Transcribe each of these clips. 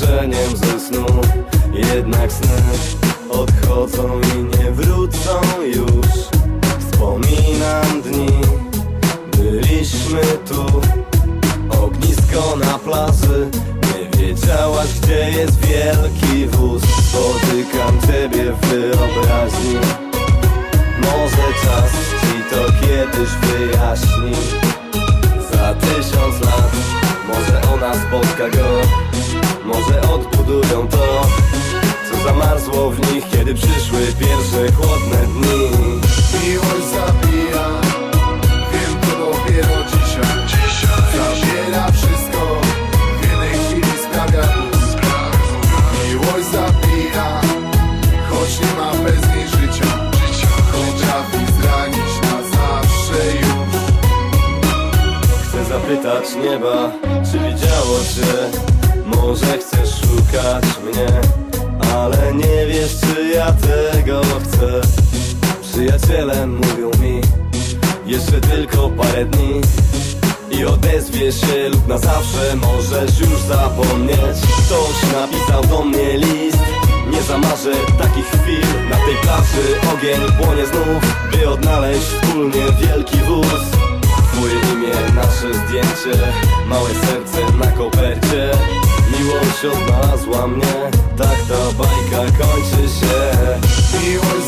budzeniem ze snu. Jednak sny odchodzą i nie wrócą już. Wspominam dni, byliśmy tu. Ognisko na plaży. Nie wiedziałaś gdzie jest wielki wóz. Spotykam ciebie w wyobraźni. Może czas ci to kiedyś wyjaśni. Za tysiąc ona spotka go. Może odbudują to Co zamarzło w nich Kiedy przyszły pierwsze chłodne dni zapytać nieba, czy widziało cię? Może chcesz szukać mnie? Ale nie wiesz, czy ja tego chcę. Przyjaciele mówią mi Jeszcze tylko parę dni i odezwie się lub na zawsze możesz już zapomnieć. Ktoś napisał do mnie list Nie zamarzę takich chwil. Na tej plaży ogień płonie znów By odnaleźć wspólnie wielki Małe serce na kopercie. Miłość odnalazła mnie Tak ta bajka kończy się. Miłość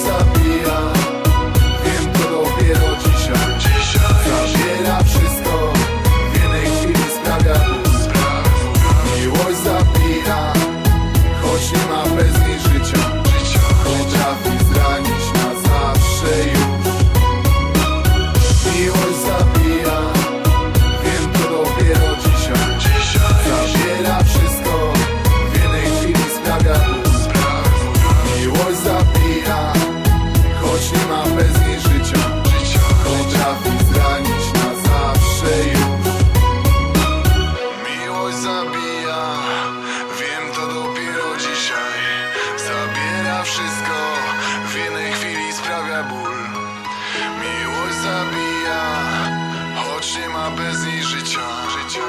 bez niej życia Życia.